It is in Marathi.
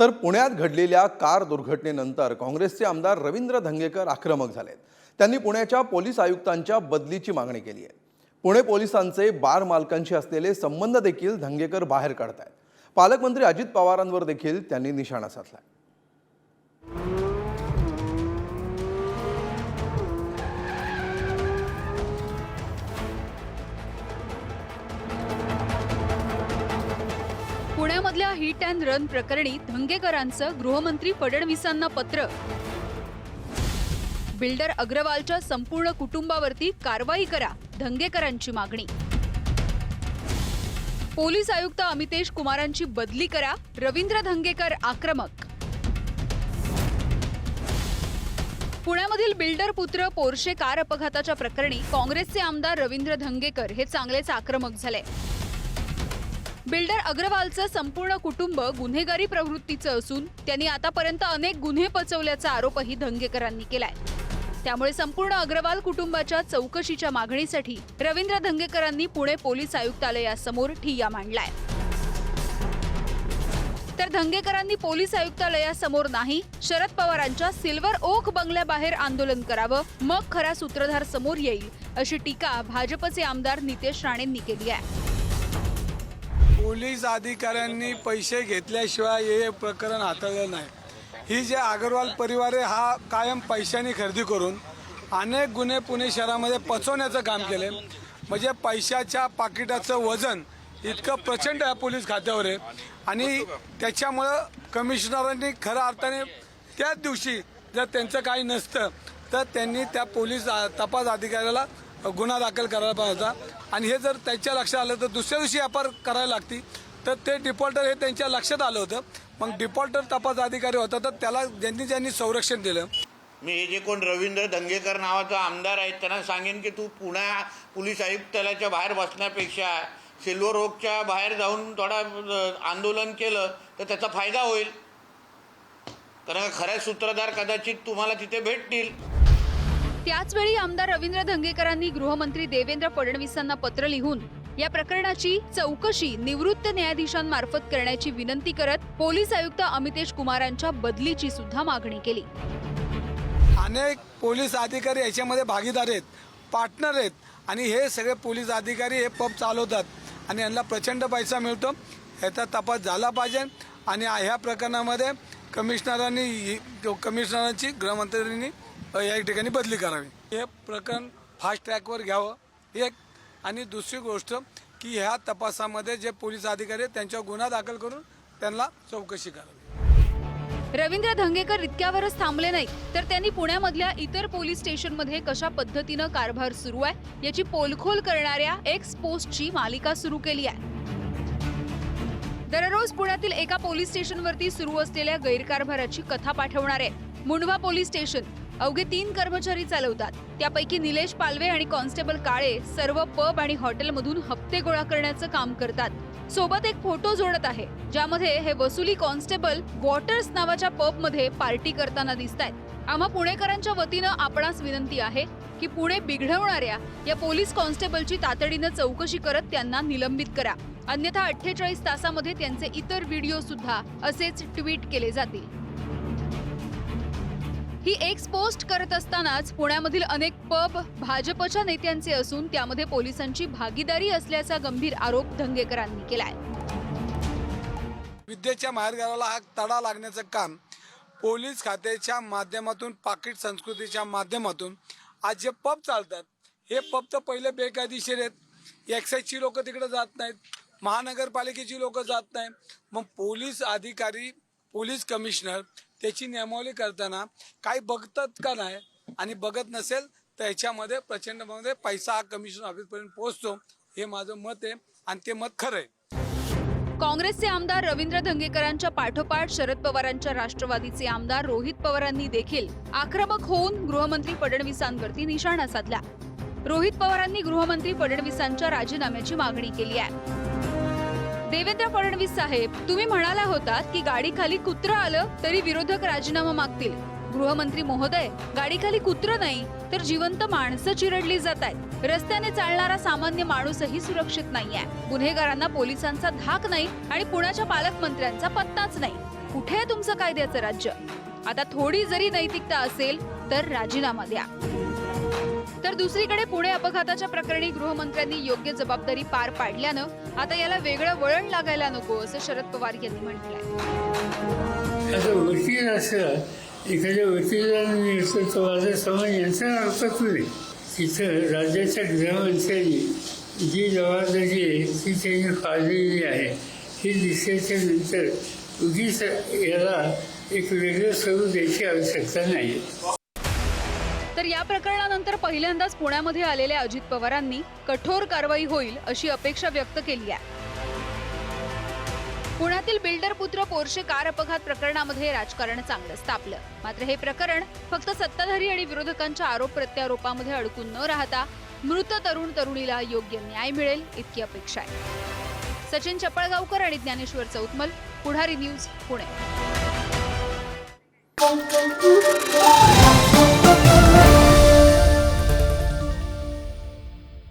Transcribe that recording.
तर पुण्यात घडलेल्या कार दुर्घटनेनंतर काँग्रेसचे आमदार रवींद्र धंगेकर आक्रमक झालेत. त्यांनी पुण्याच्या पोलीस आयुक्तांच्या बदलीची मागणी केली आहे. पुणे पोलिसांचे बार मालकांशी असलेले संबंध देखील धंगेकर बाहेर काढतायत. पालकमंत्री अजित पवारांवर देखील त्यांनी निशाणा साधलाय. पुण्यामधल्या हिट अँड रन प्रकरणी धंगेकरांचं गृहमंत्री फडणवीसांना पत्र. बिल्डर अग्रवालच्या संपूर्ण कुटुंबावरती कारवाई करा धंगेकरांची मागणी. पोलीस आयुक्त अमितेश कुमारांची बदली करा रवींद्र धंगेकर आक्रमक. पुण्यामधील बिल्डर पुत्र पोर्शे कार अपघाताच्या प्रकरणी काँग्रेसचे आमदार रवींद्र धंगेकर हे चांगलेच आक्रमक झाले. बिल्डर अग्रवालचं संपूर्ण कुटुंब गुन्हेगारी प्रवृत्तीचं असून त्यांनी आतापर्यंत अनेक गुन्हे पचवल्याचा आरोपही धंगेकरांनी केलाय. त्यामुळे संपूर्ण अग्रवाल कुटुंबाच्या चौकशीच्या मागणीसाठी रवींद्र धंगेकरांनी पुणे पोलीस आयुक्तालयासमोर ठिय्या मांडलाय. तर धंगेकरांनी पोलीस आयुक्तालयासमोर नाही शरद पवारांच्या सिल्वर ओक बंगल्याबाहेर आंदोलन करावं मग खरा सूत्रधार समोर येईल अशी टीका भाजपचे आमदार नितेश राणेंनी केली आहे. पोलीस अधिकाऱ्यांनी पैसे घेतल्याशिवाय हे प्रकरण हाताळलं नाही. ही जे अगरवाल परिवार आहे हा कायम पैशाने खरेदी करून अनेक गुन्हे पुणे शहरामध्ये पचवण्याचं काम केले म्हणजे पैशाच्या पाकिटाचं वजन इतकं प्रचंड आहे पोलीस खात्यावर आहे. आणि त्याच्यामुळं कमिशनरांनी खऱ्या अर्थाने त्याच दिवशी जर त्यांचं काही नसतं तर त्यांनी त्या पोलीस तपास अधिकाऱ्याला गुन्हा दाखल करायला पाहिजे होता. आणि हे जर त्यांच्या लक्षात आलं तर दुसऱ्या दिवशी व्यापार करायला लागती तर ते डिफॉल्टर हे त्यांच्या लक्षात आलं होतं. मग डिफॉल्टर तपास अधिकारी होता तर त्याला ज्यांनी ज्यांनी संरक्षण दिलं. मी हे जे कोण रवींद्र दंगेकर नावाचा आमदार आहेत त्यांना सांगेन की तू पुण्या पोलीस आयुक्तालयाच्या बाहेर बसण्यापेक्षा सिल्वर ओकच्या बाहेर जाऊन थोडा आंदोलन केलं तर त्याचा फायदा होईल. कारण खऱ्या सूत्रधार कदाचित तुम्हाला तिथे भेटतील. त्याचवेळी आमदार रवींद्र धंगेकरांनी गृहमंत्री देवेंद्र फडणवीसांना पत्र लिहून या प्रकरणाची चौकशी निवृत्त न्यायाधीशांमार्फत करण्याची विनंती करत पोलीस आयुक्त अमितेश कुमारांच्या बदलीची सुद्धा मागणी केली. अनेक पोलीस अधिकारी याच्यामध्ये भागीदार आहेत पार्टनर आहेत आणि हे सगळे पोलीस अधिकारी हे पब चालवतात आणि यांना प्रचंड पैसा मिळतो. याचा तपास झाला पाहिजे आणि ह्या प्रकरणामध्ये कमिशनरांनी कमिशनरांची गृहमंत्र्यांनी या ठिकाणी बदली करावी. हे प्रकरण फास्ट ट्रॅकवर घ्यावं. एक आणि दुसरी गोष्ट की ह्या तपासामध्ये जे पोलीस अधिकारी आहेत त्यांच्यावर गुन्हा दाखल करून त्यांना चौकशी करावी. रवींद्र धंगेकर इतक्यावरच थांबले नाही तर त्यांनी पुण्यामधल्या इतर पोलीस स्टेशनमध्ये कशा पद्धतीनं कारभार सुरू आहे याची पोलखोल करणाऱ्या एक्स पोस्टची मालिका सुरू केली आहे. दररोज पुण्यातील एका पोलीस स्टेशनवरती सुरू असलेल्या गैरकारभाराची कथा पाठवणारे मुंडवा पोलीस स्टेशन अवघे तीन कर्मचारी चालवतात. त्यापैकी निलेश पालवे आणि कॉन्स्टेबल काळे सर्व पब आणि हॉटेलमधून हप्ते गोळा करण्याचं काम करतात. सोबत एक फोटो जोडत आहे ज्यामध्ये हे वसुली कॉन्स्टेबल वॉटर्स नावाच्या पबमध्ये पार्टी करताना दिसत आहेत आम्हा पुणेकरांच्या वतीनं आपणास विनंती आहे की पुणे बिघडवणाऱ्या या पोलीस कॉन्स्टेबलची तातडीनं चौकशी करत त्यांना निलंबित करा. अन्यथा अठ्ठेचाळीस तासामध्ये त्यांचे इतर व्हिडिओ सुद्धा असेच ट्विट केले जातील. ही एक्स पोस्ट करत असतानाच पुण्यामधील अनेक पब भाजपच्या नेत्यांचे असून त्यामध्ये पोलिसांची भागीदारी असल्याचा गंभीर आरोप धंगेकरांनी केलाय. विद्येच्या माहेरघराला हा तडा लागण्याचं काम पोलीस खात्याच्या माध्यमातून पाकिट संस्कृतीच्या माध्यमातून आज जे पब चालतात हे पब तर पहिले बेकायदेशीर आहेत. एक्साईजची लोक तिकडे जात नाहीत. महानगरपालिकेची लोक जात नाहीत. मग पोलीस अधिकारी पोलीस कमिशनर त्याची नियमावली करताना काही बघतात का नाही आणि बघत नसेल तर ह्याच्यामध्ये प्रचंडमध्ये पैसा हा कमिशन ऑफिसपर्यंत पोहोचतो. हे माझं मत आहे आणि ते मत खरं आहे. काँग्रेसचे आमदार रवींद्र धंगेकरांच्या पाठोपाठ शरद पवारांच्या राष्ट्रवादीचे आमदार रोहित पवारांनी देखील आक्रमक होऊन गृहमंत्री फडणवीसांवरती निशाणा साधला. रोहित पवारांनी गृहमंत्री फडणवीसांच्या राजीनाम्याची मागणी केली आहे. देवेंद्र फडणवीस साहेब तुम्ही म्हणाला होतात की गाडीखाली कुत्र आलं तरी विरोधक राजीनामा मागतील. गृहमंत्री महोदय गाडीखाली कुत्र नाही तर जिवंत माणसं चिरडली जात आहेत रस्त्याने चालणारा सामान्य माणूसही सुरक्षित नाहीये. गुन्हेगारांना पोलिसांचा धाक नाही आणि पुण्याच्या पालकमंत्र्यांचा पत्ताच नाही. कुठे आहे तुमचं कायद्याचं राज्य? आता थोडी जरी नैतिकता असेल तर राजीनामा द्या. तर दुसरीकडे पुणे अपघाताच्या प्रकरणी गृहमंत्र्यांनी योग्य जबाबदारी पार पाडल्यानं आता याला वेगळं वळण लागायला नको असं शरद पवार यांनी म्हटलंय. असं वकील असला एखाद्या वकिलाने नेतृत्वाचा समाज यांचा अर्थच नाही. तिथं राज्याच्या गृहमंत्र्यांनी जी जबाबदारी आहे ती त्यांनी पाळलेली आहे. ही दिसल्याच्या नंतर उगीच याला एक वेगळं स्वरूप द्यायची आवश्यकता नाही तर या प्रकरणानंतर पहिल्यांदाच पुण्यामध्ये आलेल्या अजित पवारांनी कठोर कारवाई होईल अशी अपेक्षा व्यक्त केली आहे. पुण्यातील बिल्डर पुत्र पोर्शे कार अपघात प्रकरणामध्ये राजकारण चांगलंच तापलं मात्र हे प्रकरण फक्त सत्ताधारी आणि विरोधकांच्या आरोप प्रत्यारोपामध्ये अडकून न राहता मृत तरुण तरुणीला योग्य न्याय मिळेल इतकी अपेक्षा आहे. सचिन चपळगावकर आणि ज्ञानेश्वर चौतमल पुढारी न्यूज पुणे.